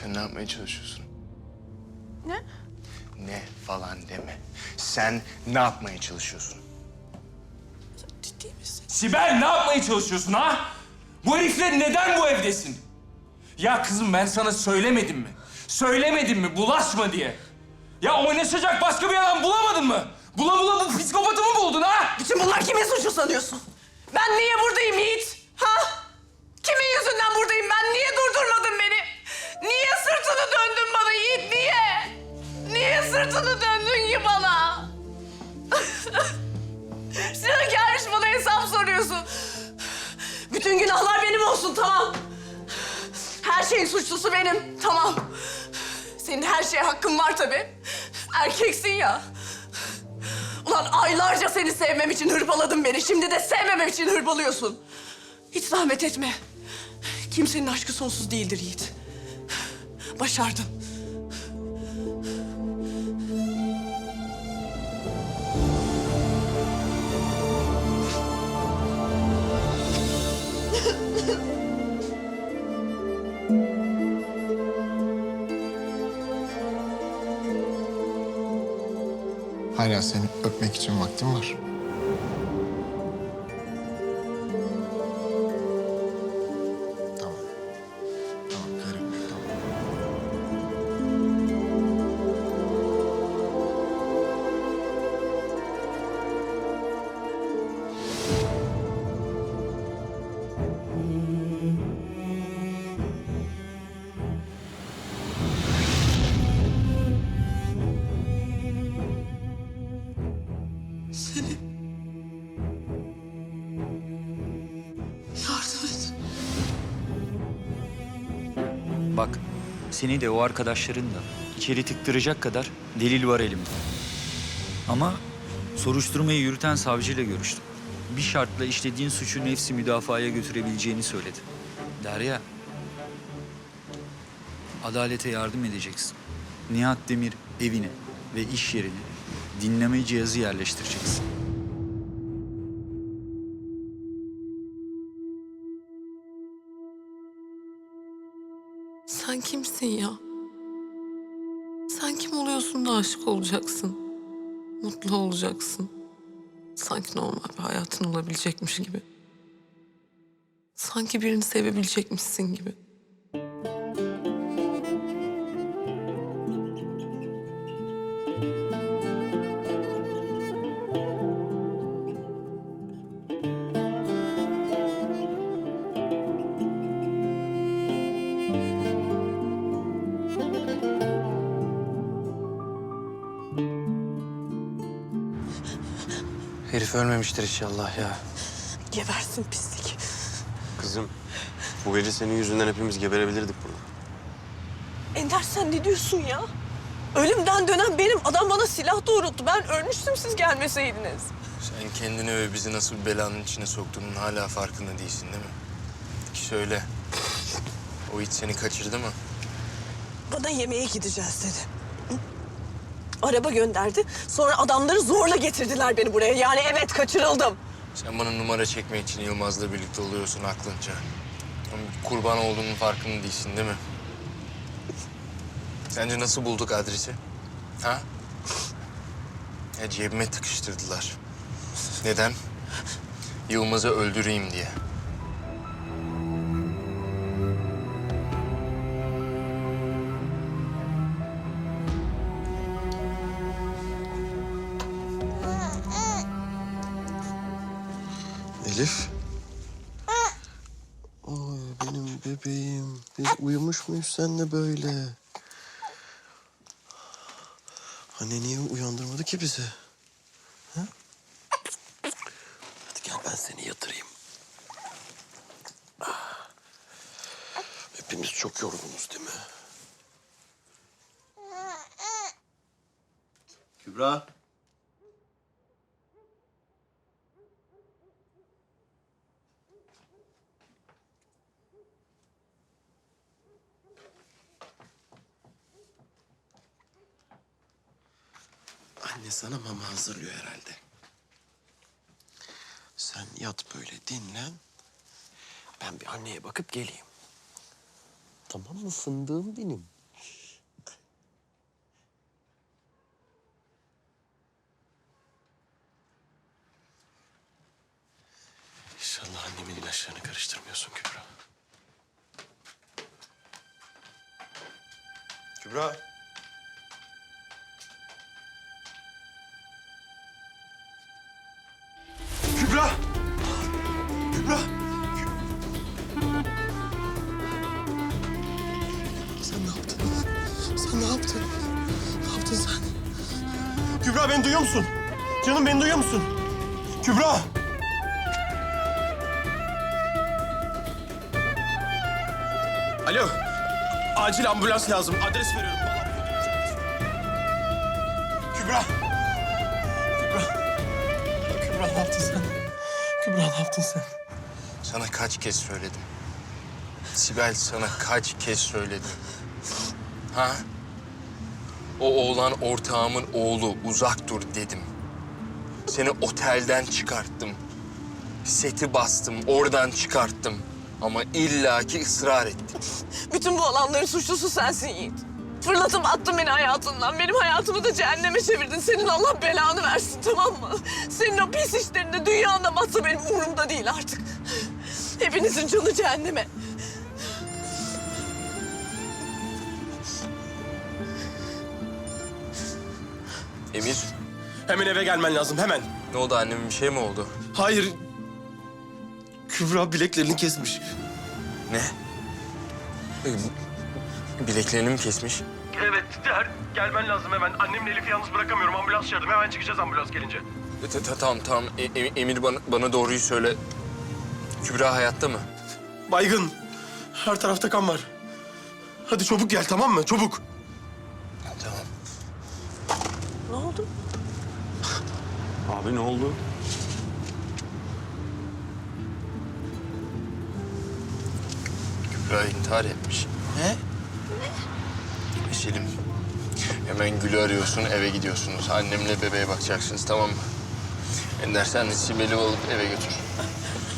Sen ne yapmaya çalışıyorsun? Ne? Ne falan deme. Sen ne yapmaya çalışıyorsun? Ciddi misin? Sibel ne yapmaya çalışıyorsun ha? Bu herifle neden bu evdesin? Ya kızım ben sana söylemedim mi? Söylemedim mi bulaşma diye? Ya oynaşacak başka bir adam bulamadın mı? Bula bula bu psikopatı mı buldun ha? Bütün bunlar kimin suçu sanıyorsun? Ben niye buradayım Yiğit? Ha? Kimin yüzünden buradayım ben? Niye durdurmadın Niye sırtını döndün ki bana? Şimdi gelmiş bana hesap soruyorsun. Bütün günahlar benim olsun tamam. Her şeyin suçlusu benim tamam. Senin her şeye hakkın var tabii. Erkeksin ya. Ulan aylarca seni sevmem için hırpaladın beni. Şimdi de sevmemem için hırpalıyorsun. Hiç zahmet etme. Kimsenin aşkı sonsuz değildir Yiğit. Başardın. Hala seni öpmek için vaktim var. Bak, seni de o arkadaşların da içeri tıktıracak kadar delil var elimde. Ama soruşturmayı yürüten savcıyla görüştüm. Bir şartla işlediğin suçu nefsi müdafaya götürebileceğini söyledi. Derya, adalete yardım edeceksin. Nihat Demir evine ve iş yerine dinleme cihazı yerleştireceksin. Sen kimsin ya? Sen kim oluyorsun da aşık olacaksın? Mutlu olacaksın. Sanki normal bir hayatın olabilecekmiş gibi. Sanki birini sevebilecekmişsin gibi. Herif ölmemiştir inşallah ya. Gebersin pislik. Kızım, bu gece senin yüzünden hepimiz geberebilirdik burada. Ender sen ne diyorsun ya? Ölümden dönen benim. Adam bana silah doğrulttu. Ben ölmüştüm siz gelmeseydiniz. Sen kendini ve bizi nasıl bir belanın içine soktuğunun hala farkında değilsin değil mi? Ki söyle. O it seni kaçırdı mı? Bana yemeğe gideceğiz dedi. Araba gönderdi. Sonra adamları zorla getirdiler beni buraya. Yani evet kaçırıldım. Sen bana numara çekmek için Yılmaz'la birlikte oluyorsun aklınca. Kurban olduğunun farkında değilsin değil mi? Sence nasıl bulduk adresi? Ha? Ya cebime tıkıştırdılar. Neden? Yılmaz'ı öldüreyim diye. Elif. Oy benim bebeğim. Biz uyumuş muyuz senle böyle? Anne niye uyandırmadı ki bizi? Ha? Hadi gel ben seni yatırayım. Hepimiz çok yorgunuz değil mi? Kübra. Anne sana mama hazırlıyor herhalde. Sen yat böyle dinlen. Ben bir anneye bakıp geleyim. Tamam mı fındığım benim? İnşallah annemin ilaçlarını karıştırmıyorsun Kübra. Kübra. Kübra! Sen ne yaptın? Sen ne yaptın? Ne yaptın sen? Kübra beni duyuyor musun? Canım beni duyuyor musun? Kübra! Alo. Acil ambulans lazım. Adres veriyorum. Kübra. Kübra. Kübra ne yaptın sen? Kübra ne yaptın sen? Sana kaç kez söyledim? Sibel sana kaç kez söyledim? Ha? O oğlan ortağımın oğlu uzak dur dedim. Seni otelden çıkarttım. Seti bastım, oradan çıkarttım. Ama illaki ısrar ettin. Bütün bu olanların suçlusu sensin Yiğit. Fırlatıp attın beni hayatından. Benim hayatımı da cehenneme çevirdin. Senin Allah belanı versin tamam mı? Senin o pis işlerinde dünyanda batsa benim umurumda değil artık. Hepinizin canı cehenneme. Emir, Hemen eve gelmen lazım hemen. ne oldu annemin bir şey mi oldu? Hayır. Kübra bileklerini kesmiş. Ne? Ee, Bileklerini mi kesmiş? Evet, der, gelmen lazım hemen. Annemle Elif'i yalnız bırakamıyorum. Ambulans çağırdım. Hemen çıkacağız ambulans gelince. Ta- ta- Tamam tamam E- Em- Emir bana, bana doğruyu söyle. Kübra hayatta mı? Baygın. Her tarafta kan var. Hadi çabuk gel tamam mı? Çabuk. Tamam. Ne oldu? Abi ne oldu? Kübra intihar etmiş. Ne? Selim. Hemen Gül'ü arıyorsun eve gidiyorsunuz. Annemle bebeğe bakacaksınız tamam mı? Ender sen de Sibel'i alıp eve götür.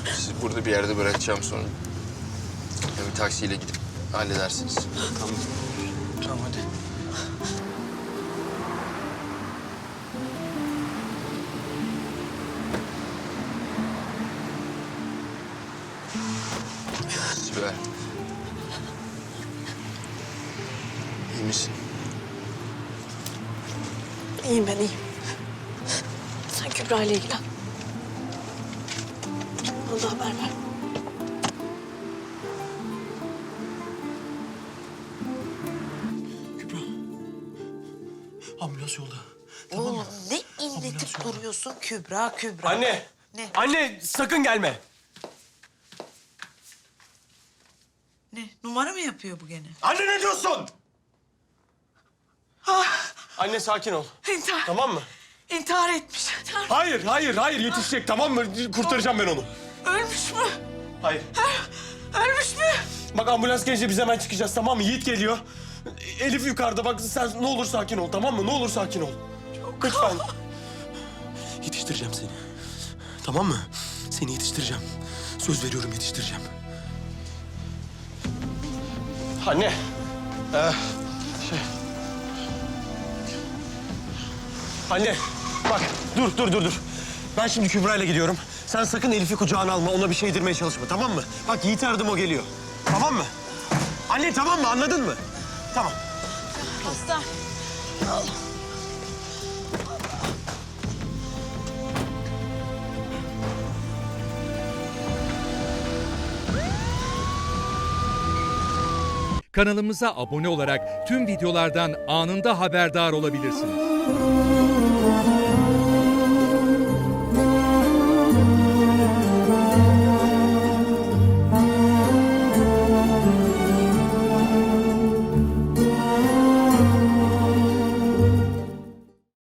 Sizi burada bir yerde bırakacağım sonra. Ya bir taksiyle gidip halledersiniz. Tamam. Tamam hadi. Sibel. İyi misin? İyiyim ben iyiyim. Sen Kübra ile ilgilen. Bana da haber ver. Kübra. Ambulans yolda. Oğlum ne inletip duruyorsun Kübra Kübra. Anne. Ne? Anne sakın gelme. Ne numara mı yapıyor bu gene? Anne ne diyorsun? Anne sakin ol. İntihar, Tamam mı? intihar etmiş. İntihar. Hayır, hayır, hayır. Yetişecek tamam mı? Kurtaracağım ben onu. Ölmüş mü? Hayır. Ölmüş mü? Bak ambulans gelince biz hemen çıkacağız tamam mı? Yiğit geliyor. Elif yukarıda bak sen ne olur sakin ol tamam mı? Ne olur sakin ol. Lütfen. Yetiştireceğim seni. Tamam mı? Seni yetiştireceğim. Söz veriyorum yetiştireceğim. Anne. Ee, şey. Anne. Bak dur dur dur dur. Ben şimdi Kübra ile gidiyorum. Sen sakın Elif'i kucağına alma. Ona bir şey yedirmeye çalışma tamam mı? Bak Yiğit'i aradım o geliyor. Tamam mı? Anne tamam mı? Anladın mı? Tamam. Hasta. Kanalımıza abone olarak tüm videolardan anında haberdar olabilirsiniz.